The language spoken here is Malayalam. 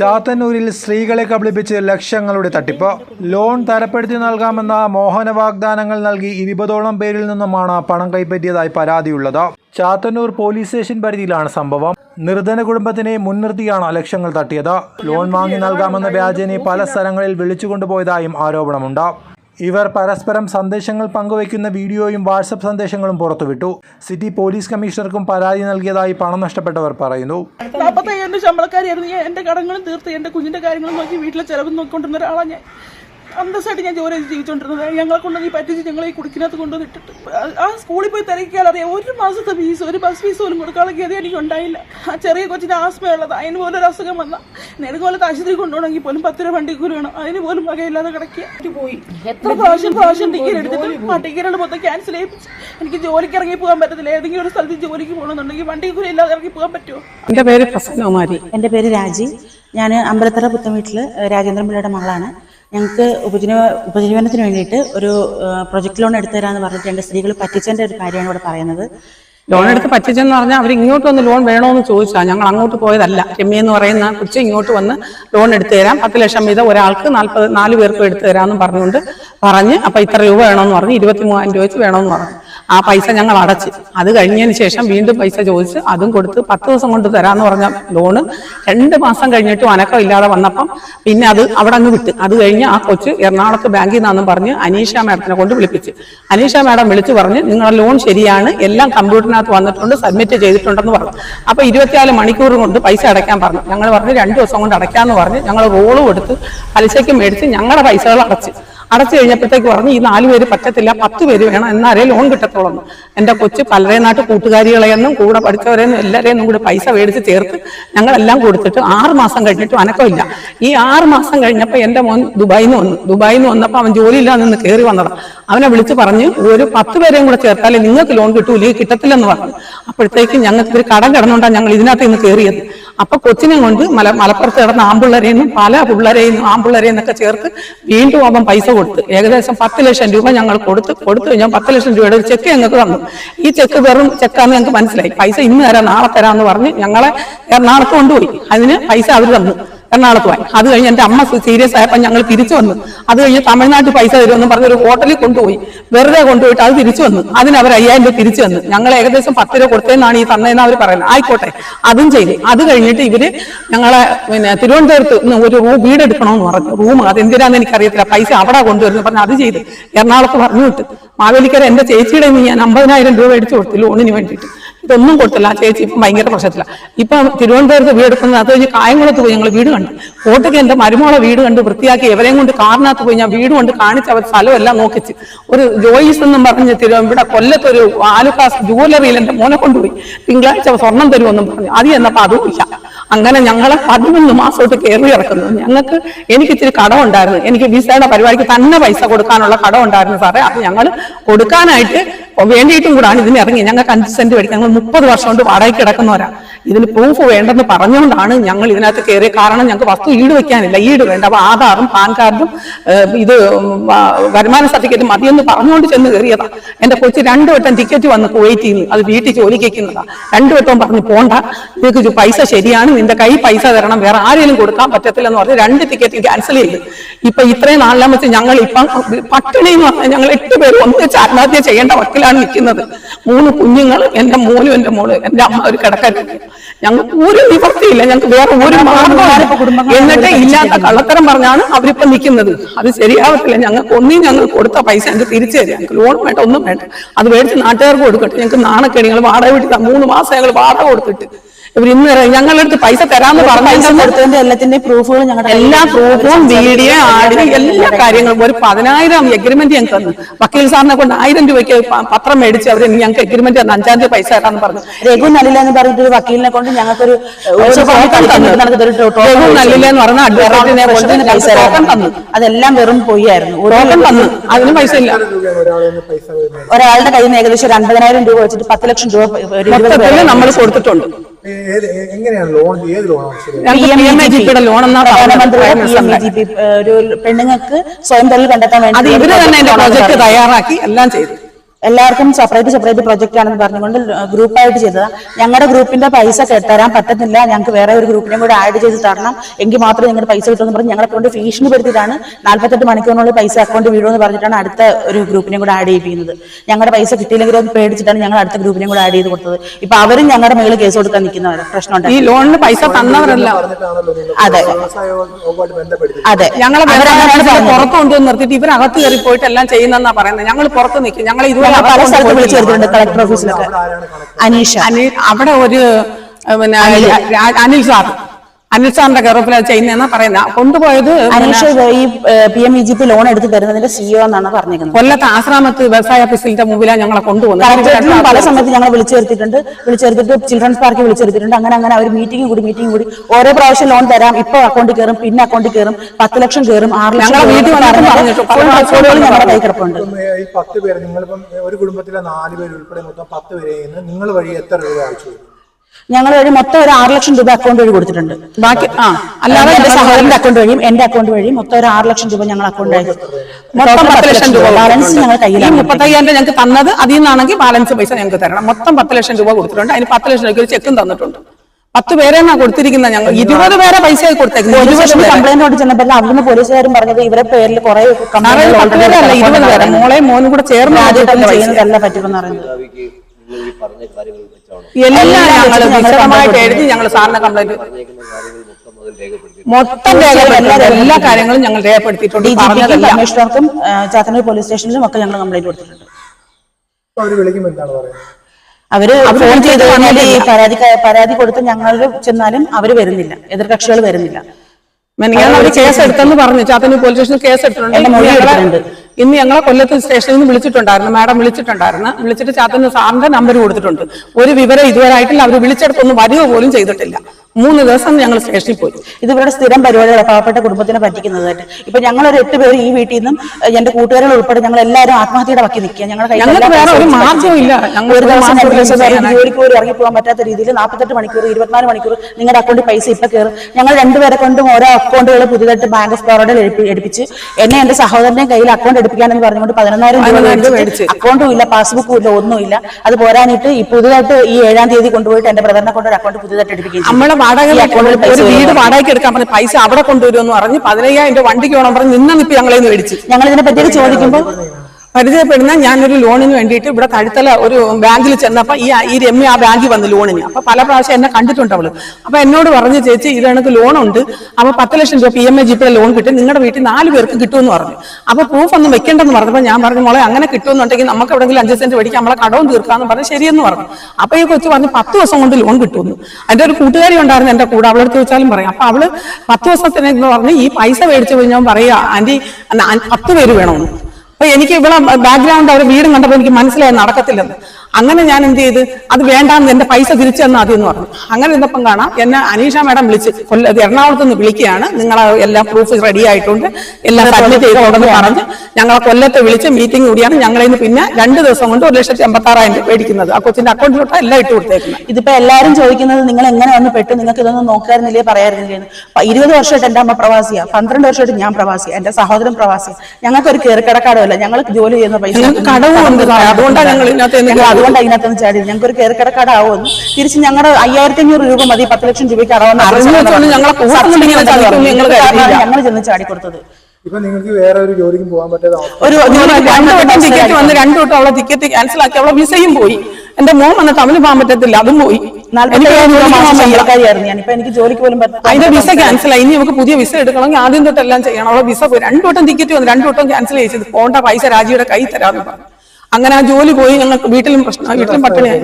ചാത്തന്നൂരിൽ സ്ത്രീകളെ കബളിപ്പിച്ച് ലക്ഷങ്ങളുടെ തട്ടിപ്പ്. ലോൺ തരപ്പെടുത്തി നൽകാമെന്ന മോഹന വാഗ്ദാനങ്ങൾ നൽകി ഇരുപതോളം പേരിൽ നിന്നുമാണ് പണം കൈപ്പറ്റിയതായി പരാതിയുള്ളത്. ചാത്തന്നൂർ പോലീസ് സ്റ്റേഷൻ പരിധിയിലാണ് സംഭവം. നിർധന കുടുംബത്തിനെ മുൻനിർത്തിയാണ് ലക്ഷങ്ങൾ തട്ടിയത്. ലോൺ വാങ്ങി നൽകാമെന്ന വ്യാജനെ പല സ്ഥലങ്ങളിൽ വിളിച്ചുകൊണ്ടുപോയതായും ആരോപണമുണ്ട്. ഇവർ പരസ്പരം സന്ദേശങ്ങൾ പങ്കുവയ്ക്കുന്ന വീഡിയോയും വാട്സപ്പ് സന്ദേശങ്ങളും പുറത്തുവിട്ടു. സിറ്റി പോലീസ് കമ്മീഷണർക്കും പരാതി നൽകിയതായി പണം നഷ്ടപ്പെട്ടവർ പറയുന്നു. നാൽപ്പത്തയ്യായിരം ശമ്പളക്കാരിയായിരുന്നു. എന്റെ കടങ്ങളും തീർത്ത് എന്റെ കുഞ്ഞിന്റെ കാര്യങ്ങളും നോക്കി വീട്ടിലെ ചെലവ് നോക്കിക്കൊണ്ടിരുന്ന ഒരാളാണ് ഞാൻ. അന്തസ്സായിട്ട് ഞാൻ ജോലി ജീവിച്ചുകൊണ്ടിരുന്നത് ഞങ്ങളെ കൊണ്ട് ഈ പറ്റിച്ച് ഞങ്ങളെ ഈ കുടിക്കിനകത്ത് കൊണ്ടുവന്നിട്ടിട്ട് ആ- ആ സ്കൂളിൽ പോയി തിരക്കിയാൽ അറിയാം. ഒരു മാസത്തെ ഫീസ് ഒരു ബസ് ഫീസ് പോലും കൊടുക്കാനുള്ള ഗതി എനിക്ക് ഉണ്ടായില്ല ആ ചെറിയ കൊച്ചിന് ആസ്മയുള്ളത്. അതിന് പോലും ഒരു അസുഖം വന്ന. നെടുങ്കോലത്ത് ആശുപത്രി കൊണ്ടുപോകണമെങ്കിൽ പോലും പത്ത് രൂപ വണ്ടി കൂലി വേണം. അതിന് പോലും വകയില്ലാതെ കിടക്കുക. പോയി. എത്ര പ്രാവശ്യം പ്രാവശ്യം ടിക്കറ്റ് എടുത്തിട്ട് ആ ടിക്കറ്റുകൾ മൊത്തം ക്യാൻസൽ ചെയ്യിപ്പിച്ച് എനിക്ക് ജോലിക്ക് ഇറങ്ങി പോകാൻ പറ്റത്തില്ല. ഏതെങ്കിലും ഒരു സ്ഥലത്ത് ജോലിക്ക് പോകണമെന്നുണ്ടെങ്കിൽ വണ്ടി കൂലി ഇല്ലാതെ ഇറങ്ങി പോകാൻ പറ്റുമോ? എന്റെ പേര് എന്റെ പേര് രാജി. ഞാൻ അമ്പലത്തറ പുത്തൻ വീട്ടിൽ രാജേന്ദ്രൻ പിള്ളയുടെ മകളാണ്. ഞങ്ങൾക്ക് ഉപജീവന ഉപജീവനത്തിന് വേണ്ടിയിട്ട് ഒരു പ്രൊജക്ട് ലോൺ എടുത്തു തരാമെന്ന് പറഞ്ഞിട്ട് രണ്ട് സ്ത്രീകൾ പറ്റിച്ചതിന്റെ ഒരു കാര്യമാണ് ഇവിടെ പറയുന്നത്. ലോൺ എടുത്ത് പറ്റിച്ചെന്ന് പറഞ്ഞാൽ അവർ ഇങ്ങോട്ട് വന്ന് ലോൺ വേണോന്ന് ചോദിച്ചാൽ ഞങ്ങൾ അങ്ങോട്ട് പോയതല്ല. രമ്യ എന്ന് പറയുന്ന കൊച്ചു ഇങ്ങോട്ട് വന്ന് ലോൺ എടുത്തു തരാം പത്ത് ലക്ഷം വീതം ഒരാൾക്ക് നാൽപ്പത് നാല് പേർക്കും എടുത്തു തരാമെന്ന് പറഞ്ഞുകൊണ്ട് പറഞ്ഞ് അപ്പൊ ഇത്ര രൂപ വേണമെന്ന് പറഞ്ഞ് ഇരുപത്തി മൂവായിരം രൂപ വെച്ച് വേണമെന്ന് പറഞ്ഞു. ആ പൈസ ഞങ്ങൾ അടച്ച്. അത് കഴിഞ്ഞതിന് ശേഷം വീണ്ടും പൈസ ചോദിച്ച് അതും കൊടുത്ത് പത്ത് ദിവസം കൊണ്ട് തരാമെന്ന് പറഞ്ഞ ലോണ് രണ്ട് മാസം കഴിഞ്ഞിട്ട് അനക്കം ഇല്ലാതെ വന്നപ്പം പിന്നെ അത് അവിടെ അങ്ങ് വിട്ട്. അത് കഴിഞ്ഞ് ആ കൊച്ച് എറണാകുളത്ത് ബാങ്കിൽ നിന്നാന്നും പറഞ്ഞ് അനീഷ മാഡത്തിനെ കൊണ്ട് വിളിപ്പിച്ച്. അനീഷ മാഡം വിളിച്ചു പറഞ്ഞ് നിങ്ങളുടെ ലോൺ ശരിയാണ് എല്ലാം കമ്പ്യൂട്ടറിനകത്ത് വന്നിട്ടുണ്ട് സബ്മിറ്റ് ചെയ്തിട്ടുണ്ടെന്ന് പറഞ്ഞു. അപ്പോൾ ഇരുപത്തിനാല് മണിക്കൂർ കൊണ്ട് പൈസ അടയ്ക്കാൻ പറഞ്ഞു. ഞങ്ങൾ പറഞ്ഞ് രണ്ട് ദിവസം കൊണ്ട് അടയ്ക്കാന്ന് പറഞ്ഞ് ഞങ്ങൾ റോളും എടുത്ത് പലിശയ്ക്ക് മേടിച്ച് ഞങ്ങളുടെ പൈസകൾ അടച്ച്. അടച്ചു കഴിഞ്ഞപ്പോഴത്തേക്ക് പറഞ്ഞു ഈ നാല് പേര് പറ്റത്തില്ല പത്ത് പേര് വേണം എന്നാലേ ലോൺ കിട്ടത്തോളം എന്റെ കൊച്ച് പലരെ നാട്ട് കൂട്ടുകാരികളെയെന്നും കൂടെ പഠിച്ചവരെയൊന്നും എല്ലാവരെയും കൂടി പൈസ മേടിച്ച് ചേർത്ത് ഞങ്ങളെല്ലാം കൊടുത്തിട്ട് ആറ് മാസം കഴിഞ്ഞിട്ടും അനക്കമില്ല. ഈ ആറ് മാസം കഴിഞ്ഞപ്പോൾ എന്റെ മോൻ ദുബായിൽ നിന്ന് വന്നു. ദുബായിൽ നിന്ന് വന്നപ്പോൾ അവൻ ജോലിയില്ലാതെ നിന്ന് കയറി വന്നതാണ് അവനെ വിളിച്ച് പറഞ്ഞ് ഒരു പത്ത് പേരെയും കൂടെ ചേർത്താലേ നിങ്ങൾക്ക് ലോൺ കിട്ടൂലേ കിട്ടത്തില്ലെന്ന് പറഞ്ഞു. അപ്പോഴത്തേക്കും ഞങ്ങൾക്ക് ഒരു കടം കിടന്നുകൊണ്ടാണ് ഞങ്ങൾ ഇതിനകത്ത് നിന്ന് കയറിയത് അപ്പൊ കൊച്ചിനെ കൊണ്ട് മല മലപ്പുറത്ത് കിടന്ന ആമ്പിള്ളരെയും പല പിള്ളേരെയും ആമ്പിള്ളരെയും ഒക്കെ ചേർത്ത് വീണ്ടും അവൻ പൈസ കൊടുത്ത്. ഏകദേശം പത്ത് ലക്ഷം രൂപ ഞങ്ങൾ കൊടുത്ത് കൊടുത്തു കഴിഞ്ഞാൽ പത്ത് ലക്ഷം രൂപയുടെ ഒരു ചെക്ക് ഞങ്ങൾക്ക് തന്നു. ഈ ചെക്ക് വെറും ചെക്കാന്ന് ഞങ്ങൾക്ക് മനസ്സിലായി. പൈസ ഇന്ന് തരാം നാളെ തരാമെന്ന് പറഞ്ഞ് ഞങ്ങളെ എറണാകുളത്ത് കൊണ്ടുപോയി. അതിന് പൈസ അവർ തന്നു. എറണാകുളത്ത് പോയി. അത് കഴിഞ്ഞ് എന്റെ അമ്മ സീരിയസ് ആയപ്പോൾ ഞങ്ങൾ തിരിച്ചു വന്നു. അത് കഴിഞ്ഞ് തമിഴ്നാട്ടിൽ പൈസ തരുമെന്ന് പറഞ്ഞ് ഒരു ഹോട്ടലിൽ കൊണ്ടുപോയി. വെറുതെ കൊണ്ടുപോയിട്ട് അത് തിരിച്ചു വന്നു. അതിന് അവർ അയ്യായിരം രൂപ തിരിച്ചു വന്നു ഞങ്ങൾ ഏകദേശം പത്ത് രൂപ കൊടുത്തതെന്നാണ് ഈ തന്നതെന്ന് അവർ പറയുന്നത്. ആയിക്കോട്ടെ. അതും ചെയ്തു. അത് കഴിഞ്ഞിട്ട് ഇവർ ഞങ്ങളെ പിന്നെ തിരുവനന്തപുരത്ത് ഒരു റൂം വീട് എടുക്കണമെന്ന് പറഞ്ഞു. റൂം അത് എന്തിനാന്ന് എനിക്കറിയത്തില്ല. പൈസ അവിടെ കൊണ്ടുവരുന്നു പറഞ്ഞു അത് ചെയ്ത്. എറണാകുളത്ത് പറഞ്ഞു വിട്ട് മാവേലിക്കര എന്റെ ചേച്ചിയുടെ ഞാൻ അമ്പതിനായിരം രൂപ മേടിച്ചു കൊടുത്തു ലോണിന് വേണ്ടിയിട്ട്. ഇതൊന്നും കൊടുത്തില്ല. ആ ചേച്ചി ഇപ്പം ഭയങ്കര പ്രശ്നത്തില്ല ഇപ്പൊ തിരുവനന്തപുരത്ത് വീട് എടുക്കുന്നത് അത് കഴിഞ്ഞ് കായംകുളത്ത് പോയി ഞങ്ങൾ വീട് കണ്ടു. കോട്ടയ്ക്ക് എന്റെ മരുമോളെ വീട് കണ്ട് വൃത്തിയാക്കി എവരെയും കൊണ്ട് കാറിനകത്ത് പോയി ഞാൻ വീട് കൊണ്ട് കാണിച്ച് അവർ സ്ഥലം എല്ലാം നോക്കിച്ച്. ഒരു ജോയിസ് എന്നും പറഞ്ഞ് തിരു ഇവിടെ കൊല്ലത്തൊരു ആലുക്കാസ് ജൂവലറിയിൽ എന്റെ മോനെ കൊണ്ടുപോയി. തിങ്കളാഴ്ച സ്വർണം തരുമെന്നും പറഞ്ഞു. അത് എന്നപ്പോ അതും ഇല്ല. അങ്ങനെ ഞങ്ങളെ പതിനൊന്ന് മാസമായിട്ട് കയറി ഇറക്കുന്നു. ഞങ്ങൾക്ക് എനിക്ക് ഇച്ചിരി കടം ഉണ്ടായിരുന്നു എനിക്ക് വിസയുടെ പരിപാടിക്ക് തന്നെ പൈസ കൊടുക്കാനുള്ള കടം ഉണ്ടായിരുന്നു സാറേ. അത് ഞങ്ങൾ കൊടുക്കാനായിട്ട് വേണ്ടിയിട്ടും കൂടാണ് ഇതിന് ഇറങ്ങി ഞങ്ങൾക്ക് അഞ്ച് സെന്റ് മേടിക്കാൻ. ഞങ്ങൾ മുപ്പത് വർഷം കൊണ്ട് വാടകയ്ക്ക് കിടക്കുന്നവരാ. ഇതിന് പ്രൂഫ് വേണ്ടെന്ന് പറഞ്ഞുകൊണ്ടാണ് ഞങ്ങൾ ഇതിനകത്ത് കയറിയ കാരണം ഞങ്ങൾക്ക് വസ്തു ഈട് വെക്കാനില്ല ഈട് വേണ്ട. അപ്പൊ ആധാറും പാൻ കാർഡും ഇത് വരുമാന സർട്ടിഫിക്കറ്റ് മതിയെന്ന് പറഞ്ഞുകൊണ്ട് ചെന്ന് കയറിയതാ. എന്റെ കൊച്ചു രണ്ടു വട്ടം ടിക്കറ്റ് വന്ന് കുവൈറ്റിൽ നിന്ന് അത് വീട്ടിൽ ജോലിക്ക് വെക്കുന്നതാ. രണ്ടു വട്ടം പറഞ്ഞു പോണ്ട നിനക്ക് പൈസ ശരിയാണ് നിന്റെ കൈ പൈസ തരണം വേറെ ആരെങ്കിലും കൊടുക്കാൻ പറ്റത്തില്ലെന്ന് പറഞ്ഞ് രണ്ട് ടിക്കറ്റ് ക്യാൻസൽ ചെയ്ത്. ഇപ്പൊ ഇത്രയും നാളെല്ലാം വെച്ച് ഞങ്ങൾ ഇപ്പം പട്ടിണി എന്ന് പറഞ്ഞാൽ ഞങ്ങൾ എട്ട് പേര് ഒന്നിച്ച് ആത്മഹത്യ ചെയ്യേണ്ട വക്കിലാണ് നിൽക്കുന്നത്. മൂന്ന് കുഞ്ഞുങ്ങൾ എന്റെ മോനും എന്റെ മോൾ എന്റെ അമ്മ ഒരു കിടക്കാരി ഞങ്ങൾക്ക് ഒരു നിവൃത്തിയില്ല ഞങ്ങൾക്ക് വേറെ ഒരു മാർഗമില്ല എന്നിട്ട് ഇല്ലാത്ത കള്ളത്തരം പറഞ്ഞാണ് അവരിപ്പം നിൽക്കുന്നത് അത് ശരിയാവത്തില്ല. ഞങ്ങൾക്ക് ഒന്നും ഞങ്ങൾ കൊടുത്ത പൈസ ഞങ്ങൾക്ക് തിരിച്ചു തരിക ഞങ്ങൾക്ക് ലോൺ വേണ്ട ഒന്നും വേണ്ട. അത് മേടിച്ച് നാട്ടുകാർക്ക് കൊടുക്കട്ടെ. ഞങ്ങൾക്ക് നാണക്കേട്. ഞങ്ങൾ വാടക വീട്ടിൽ മൂന്ന് മാസം ഞങ്ങൾ വാടക കൊടുത്തിട്ട് ഇവർ ഇന്ന് ഞങ്ങളുടെ അടുത്ത് പൈസ തരാന്ന് പറഞ്ഞാൽ പറഞ്ഞു കൊടുത്തതിന്റെ ഞങ്ങളുടെ എല്ലാ പ്രൂഫും വീഡിയോ ആഡിയോ എല്ലാ കാര്യങ്ങളും. ഒരു പതിനായിരം എഗ്രിമെന്റ് ഞങ്ങൾക്ക് തന്നു. വക്കീൽ സാറിനെ കൊണ്ട് ആയിരം രൂപയ്ക്ക് പത്രം മേടിച്ച് അവർ ഞങ്ങൾക്ക് എഗ്രിമെന്റ് തന്നു. അഞ്ചാം തീയതി പൈസ തരാന്ന് പറഞ്ഞു. രഘു നലില എന്ന് പറഞ്ഞിട്ട് ഒരു വക്കീലിനെ കൊണ്ട് ഞങ്ങൾക്കൊരു. രഘു നല്ലില എന്ന് പറഞ്ഞ advocate-നെ കൊണ്ട് പൈസ തന്നു. അതെല്ലാം വെറും പൊയ്യായിരുന്നു. ഒരു ടോക്കൺ തന്നു. അതിന് പൈസ ഇല്ല. ഒരാളുടെ കയ്യിൽ നിന്ന് ഏകദേശം ഒരു അൻപതിനായിരം രൂപ വെച്ചിട്ട് പത്ത് ലക്ഷം രൂപ നമ്മൾ കൊടുത്തിട്ടുണ്ട്. ഏത് എങ്ങനെയാണ് ലോൺ ഏത് ലോണാണ് പെണ്ണുങ്ങൾക്ക് സ്വയം തൊഴിൽ കണ്ടെത്താൻ വേണ്ടി അത് ഇവർ തന്നെ എന്റെ പ്രോജക്ട് തയ്യാറാക്കി എല്ലാം ചെയ്തു. എല്ലാവർക്കും സെപ്പറേറ്റ് സെപ്പറേറ്റ് പ്രൊജക്റ്റ് ആണെന്ന് പറഞ്ഞുകൊണ്ട് ഗ്രൂപ്പായിട്ട് ചെയ്തതാ. ഞങ്ങളുടെ ഗ്രൂപ്പിന്റെ പൈസ തരാൻ പറ്റത്തില്ല. ഞങ്ങൾക്ക് വേറെ ഒരു ഗ്രൂപ്പിനെ കൂടെ ആഡ് ചെയ്ത് തരണം. എങ്കിൽ മാത്രമേ ഞങ്ങളുടെ പൈസ കിട്ടുമെന്ന് പറഞ്ഞ് ഞങ്ങളെ കൊണ്ട് ഭീഷണിപ്പെടുത്തിയിട്ടാണ് നാല്പത്തെട്ട് മണിക്കൂറിനുള്ളിൽ പൈസ അക്കൗണ്ട് വീഴുമെന്ന് പറഞ്ഞിട്ടാണ് അടുത്ത ഒരു ഗ്രൂപ്പിനെ കൂടെ ആഡ് ചെയ്യിപ്പിക്കുന്നത്. ഞങ്ങളുടെ പൈസ കിട്ടിയില്ലെങ്കിൽ ഒന്ന് പേടിച്ചിട്ടാണ് ഞങ്ങൾ അടുത്ത ഗ്രൂപ്പിനെ കൂടെ ആഡ് ചെയ്ത് കൊടുത്തത്. ഇപ്പൊ അവരും ഞങ്ങളുടെ മേളിൽ കേസ് കൊടുക്കാൻ നിൽക്കുന്നവർ പ്രശ്നം ഈ ലോണിന് പൈസ തന്നവരല്ല. അതെ. അതെ. ഞങ്ങൾ. പുറത്ത് കൊണ്ടുവന്ന് നിർത്തിയിട്ട് ഇവരകത്ത് കയറി പോയിട്ട് എല്ലാം ചെയ്യുന്നെന്നാ പറയുന്നത്. ഞങ്ങൾ പുറത്ത് നിൽക്കും. ഞങ്ങൾ ഇതുവരെ ഞങ്ങൾ പല സ്ഥലത്ത് വിളിച്ചു ചേർത്തിട്ടുണ്ട് കളക്ടർ ഓഫീസിലൊക്കെ. അനീഷ. അനിൽ അവിടെ ഒരു പിന്നെ അനിൽ സാർ. അനിൽ സാറിന്റെ അത് ചെയ്യുന്നതെന്നാ പറയുന്നത് കൊണ്ടുപോയത് അനീഷ ഈ P M E G P loan എടുത്ത് തരുന്നതിന്റെ സിഇഒ എന്നാണ് പറഞ്ഞിരിക്കുന്നത്. കൊല്ലത്ത് ആശ്രാമത്ത് വ്യവസായ ഫെസിലിറ്റി മുമ്പിലാണ് ഞങ്ങളെ കൊണ്ടുപോകുന്നത്. പല സമയത്ത് ഞങ്ങൾ വിളിച്ചു ചേർത്തിട്ടുണ്ട് വിളിച്ചു ചേർത്തിട്ട് ചിൽഡ്രൻസ് പാർക്കിൽ വിളിച്ചു ചേർത്തിട്ടുണ്ട് അങ്ങനെ അങ്ങനെ അവർ മീറ്റിംഗ് കൂടി മീറ്റിംഗ് കൂടി. ഓരോ പ്രാവശ്യം ലോൺ തരാം. ഇപ്പൊ അക്കൗണ്ടിൽ കയറും പിന്നെ അക്കൗണ്ടിൽ കയറും പത്ത് ലക്ഷം കയറും ആറ് ലക്ഷം വീട്ടിൽ ഞങ്ങളുടെ കൈ കിടപ്പുണ്ട് ഈ പത്ത് പേര്. നിങ്ങളിപ്പം ഒരു കുടുംബത്തിലെ നാല് പേര് ഉൾപ്പെടെ മൊത്തം പത്ത് പേരെ നിങ്ങൾ വഴി എത്ര രൂപ വരും ഞങ്ങൾ വഴി മൊത്തം ഒരു ആറ് ലക്ഷം രൂപ അക്കൗണ്ട് വഴി കൊടുത്തിട്ടുണ്ട്. ബാക്കി ആ അല്ലാതെ എന്റെ സഹോദരന്റെ അക്കൗണ്ട് വഴിയും എന്റെ അക്കൗണ്ട് വഴിയും മൊത്തം ഒരു ആറ് ലക്ഷം രൂപ ഞങ്ങൾ അക്കൗണ്ട് മൊത്തം പത്ത് ലക്ഷം രൂപ ബാലൻസ് ഞങ്ങൾ കയ്യിലാണ് മുപ്പത്തയ്യായിരം ഞങ്ങൾക്ക് തന്നത് അതിൽ നിന്നാണെങ്കിൽ ബാലൻസ് പൈസ ഞങ്ങൾക്ക് തരണം. മൊത്തം പത്ത് ലക്ഷം രൂപ കൊടുത്തിട്ടുണ്ട്. അതിന് പത്ത് ലക്ഷം രൂപ ചെക്കും തന്നിട്ടുണ്ട്. പത്ത് പേരെന്നാ കൊടുത്തിരിക്കുന്നത് ഞങ്ങൾ? ഇരുപത് പേരെ പൈസ കൊടുത്തേക്കുന്നത് കംപ്ലൈന്റ് കൊണ്ട് ചെന്നപ്പോൾ അവിടുന്ന് പോലീസുകാരും പറഞ്ഞത് ഇവരെ പേരിൽ കുറെ ഇരുപത് പേരെ. മോളെ മോനും കൂടെ ചേർന്ന് ആദ്യമായിട്ടാണ് ചെയ്യുന്നതല്ല പറ്റുമെന്ന് പറയുന്നത് നിങ്ങൾ ഈ പറഞ്ഞ കാര്യങ്ങൾ വെച്ചാണ്? എല്ലാം ഞങ്ങൾ വിശദമായിട്ട് എഴുതി ഞങ്ങൾ സാറിന് കംപ്ലൈന്റ് പറഞ്ഞേക്കുന്ന കാര്യങ്ങൾ മൊത്തം രേഖപ്പെടുത്തി എല്ലാ കാര്യങ്ങളും ഞങ്ങൾ രേഖപ്പെടുത്തിയിട്ടുണ്ട്. പറഞ്ഞതല്ല. ചാത്തന്നൂർ പോലീസ് സ്റ്റേഷനിലും ഒക്കെ ഞങ്ങൾ കംപ്ലൈന്റ് കൊടുത്തിട്ടുണ്ട്. അവർ വിളിക്കുമ്പോൾ എന്താണ് പറയുന്നത്? അവർ ഫോൺ ചെയ്ത് കഴിഞ്ഞാൽ ഈ പരാതി പരാതി കൊടുത്ത് ഞങ്ങൾ ചെന്നാലും അവർ വരുന്നില്ല. എതിർകക്ഷികൾ വരുന്നില്ല. അവർ കേസ് എടുത്തെന്ന് പറഞ്ഞു. ചാത്തന്നൂർ പോലീസ് സ്റ്റേഷനിൽ കേസ് എടുത്തിട്ടുണ്ട് എന്റെ മൊഴി ഞങ്ങളെ- എടുത്തിട്ടുണ്ട്. ഇന്ന് ഞങ്ങളെ കൊല്ലത്ത് സ്റ്റേഷനിൽ നിന്ന് വിളിച്ചിട്ടുണ്ടായിരുന്നു. മാഡം വിളിച്ചിട്ടുണ്ടായിരുന്നു. വിളിച്ചിട്ട് ചാത്തന്ന് സാറിന്റെ നമ്പർ കൊടുത്തിട്ടുണ്ട്. ഒരു വിവരം ഇതുവരെ ആയിട്ടില്ല. അവർ വിളിച്ചെടുത്തൊന്നും വരിക പോലും ചെയ്തിട്ടില്ല. മൂന്ന് ദിവസം ഞങ്ങൾ സ്റ്റേഷനിൽ പോയി. ഇത് ഇവരുടെ സ്ഥിരം പരിപാടികളാണ് പാവപ്പെട്ട കുടുംബത്തിനെ പറ്റിക്കുന്നതായിട്ട് ഇപ്പൊ ഞങ്ങൾ ഒരു എട്ട് പേര് ഈ വീട്ടിൽ നിന്നും എന്റെ കൂട്ടുകാരികൾ ഉൾപ്പെടെ ഞങ്ങൾ എല്ലാവരും ആത്മഹത്യയുടെ വക്കി നിൽക്കുക ഒരു ഞങ്ങൾ ഒരു ഒരു ദിവസം ജോലിക്ക് പോലും ഇറങ്ങി പോകാൻ പറ്റാത്ത രീതിയിൽ നാൽപ്പത്തെട്ട് മണിക്കൂർ ഇരുപത്തിനാല് മണിക്കൂർ നിങ്ങളുടെ അക്കൗണ്ടിൽ പൈസ ഇപ്പൊ കയറും. ഞങ്ങൾ രണ്ടുപേരെ കൊണ്ടും ഓരോ അക്കൗണ്ടുകൾ പുതുതായിട്ട് ബാങ്ക് ഓഫ് ബറോഡയിൽ എടുപ്പി- എടുപ്പിച്ച് എന്നെ എന്റെ സഹോദരന്റെ കയ്യിൽ അക്കൗണ്ട് എടുപ്പിക്കാനെന്ന് പറഞ്ഞുകൊണ്ട് പതിനൊന്നായിരം രൂപ. അക്കൗണ്ടും ഇല്ല പാസ്ബുക്കും ഇല്ല ഒന്നുമില്ല. അത് പോരാനിട്ട് ഈ പുതുതായിട്ട് ഈ ഏഴാം തീയതി കൊണ്ടുപോയിട്ട് എന്റെ ബ്രദറിനെ കൊണ്ട് ഒരു അക്കൗണ്ട് പുതുതായിട്ട്. നമ്മളെ വാടക ഒരു വീട് വാടകയ്ക്ക് എടുക്കാൻ പറഞ്ഞ പൈസ അവിടെ കൊണ്ടുവരുമെന്ന് പറഞ്ഞ് പതിനയ്യായിരം രൂപ വണ്ടിക്ക് വേണം പറഞ്ഞ് നിന്ന നിപ്പി ഞങ്ങളെ മേടിച്ചു ഞങ്ങൾ ഇതിനെ പറ്റിയൊക്കെ ചോദിക്കുമ്പോൾ പരിചയപ്പെടുന്ന ഞാനൊരു ലോണിന് വേണ്ടിയിട്ട് ഇവിടെ കഴുത്തല ഒരു ബാങ്കിൽ ചെന്നപ്പോൾ ഈ ഈ രമ്യ ആ ബാങ്കിൽ വന്നു ലോണിന് അപ്പൊ പല പ്രാവശ്യം എന്നെ കണ്ടിട്ടുണ്ട് അവൾ. അപ്പൊ എന്നോട് പറഞ്ഞു ചേച്ചി ഇത് ലോൺ ഉണ്ട്. അപ്പൊ പത്ത് ലക്ഷം രൂപ പി എം എ ജിപ്പിയുടെ ലോൺ കിട്ടും. നിങ്ങളുടെ വീട്ടിൽ നാല് പേർക്ക് കിട്ടുമെന്ന് പറഞ്ഞു. അപ്പൊ പ്രൂഫ് ഒന്നും വെക്കേണ്ടെന്ന് പറഞ്ഞപ്പോൾ ഞാൻ പറഞ്ഞു മോളെ അങ്ങനെ കിട്ടുമെന്നുണ്ടെങ്കിൽ നമുക്ക് എവിടെയെങ്കിലും അഞ്ച് സെന്റ് മേടിക്കാം. നമ്മളെ കടവും തീർക്കാന്ന് പറഞ്ഞു ശരിയെന്ന് പറഞ്ഞു. അപ്പൊ ഈ കൊച്ചു പറഞ്ഞു പത്ത് ദിവസം കൊണ്ട് ലോൺ കിട്ടുമെന്ന്. അതിന്റെ ഒരു കൂട്ടുകാരി ഉണ്ടായിരുന്നു എന്റെ കൂടെ. അവളെടുത്ത് ചോദിച്ചാലും പറയാം. അപ്പൊ അവൾ പത്ത് ദിവസത്തിന് എന്ന് പറഞ്ഞ് ഈ പൈസ മേടിച്ചു കഴിഞ്ഞാൽ പറയാ ആന്റി പത്ത് പേര് വേണമെന്ന് അപ്പൊ എനിക്ക് ഇവിടെ ബാക്ക്ഗ്രൗണ്ട് അവർ വീടും കണ്ടപ്പോൾ എനിക്ക് മനസ്സിലായി നടക്കത്തില്ലെന്ന്. അങ്ങനെ ഞാൻ എന്ത് ചെയ്ത്? അത് വേണ്ടാന്ന് എന്റെ പൈസ തിരിച്ചു തന്നാൽ മതി എന്ന് പറഞ്ഞു. അങ്ങനെ ഇന്നപ്പം കാണാം എന്നെ അനീഷ മാഡം വിളിച്ച് കൊല്ല എറണാകുളത്ത് നിന്ന് വിളിക്കുകയാണ്. നിങ്ങളെ എല്ലാ പ്രൂഫ് റെഡി ആയിട്ടുണ്ട്. എല്ലാം സബ്മിറ്റ് ചെയ്തോടെന്ന് പറഞ്ഞ് ഞങ്ങളെ കൊല്ലത്തെ വിളിച്ച് മീറ്റിംഗ് കൂടിയാണ് ഞങ്ങൾ ഇന്ന് പിന്നെ രണ്ട് ദിവസം കൊണ്ട് ഒരു ലക്ഷത്തി അമ്പത്താറായിരം രൂപ മേടിക്കുന്നത്. ആ കൊച്ചിന്റെ അക്കൗണ്ടിലോട്ടാണ് എല്ലാം ഇട്ട് കൊടുത്തേക്കുന്നത് ഇതിപ്പോ എല്ലാരും ചോദിക്കുന്നത് നിങ്ങൾ എങ്ങനെ വന്ന് പെട്ടു? നിങ്ങൾക്ക് ഇതൊന്നും നോക്കാറില്ലേ? പറയായിരുന്നില്ലേ എന്ന്. പ- ഇരുപത് വർഷമായിട്ട് എന്റെ അമ്മ പ്രവാസിയാ. പന്ത്രണ്ട് വർഷമായിട്ട് ഞാൻ പ്രവാസിയാ. എന്റെ സഹോദരൻ പ്രവാസി ഞങ്ങൾക്ക് ഒരു കയറിക്കടക്കാടമല്ല ഞങ്ങൾ ജോലി ചെയ്യുന്ന പൈസ. അതുകൊണ്ടാണ് ഇതിനകത്ത് അതിനകത്ത് ചാടി ഞങ്ങൾക്ക് ഒരു കയറിക്കടക്കാടാവുമെന്ന് തിരിച്ച് ഞങ്ങളുടെ അയ്യായിരത്തി അഞ്ഞൂറ് രൂപ മതി. പത്ത് ലക്ഷം രൂപയ്ക്ക് അടവെന്ന് അറിഞ്ഞു ഞങ്ങളെ കൂട്ടത്തിൽ ഇങ്ങനെ ചതിക്കുമെന്ന് ഞങ്ങൾ ഞങ്ങൾ ചെന്ന് ചാടി കൊടുത്തത് ഇപ്പൊ നിങ്ങൾക്ക് വേറെ ഒരു ജോലിക്കും പോകാൻ അവസ്ഥ. ഒരു രണ്ടു വട്ടം ടിക്കറ്റ് വന്ന് രണ്ടു വട്ടം അവളെ ടിക്കറ്റ് ക്യാൻസൽ ആക്കി. അവളെ വിസയും പോയി. എന്റെ മോൻ വന്ന തമിഴ് പോകാൻ പറ്റത്തില്ല. അതും പോയി. അതിന്റെ വിസ ക്യാൻസൽ ആയി. ഇനി നമുക്ക് പുതിയ വിസ എടുക്കണമെങ്കിൽ ആദ്യം തൊട്ട് എല്ലാം ചെയ്യണം. അവളെ വിസ പോയി. രണ്ടു വട്ടം ടിക്കറ്റ് വന്നു രണ്ടു വട്ടം ക്യാൻസൽ ചെയ്തത് പോണ്ട പൈസ രാജിയുടെ കൈ തരാമെന്ന് പറഞ്ഞു. അങ്ങനെ ആ ജോലി പോയി. ഞങ്ങൾക്ക് വീട്ടിലും പ്രശ്നം വീട്ടിലും പട്ടിണിയായി.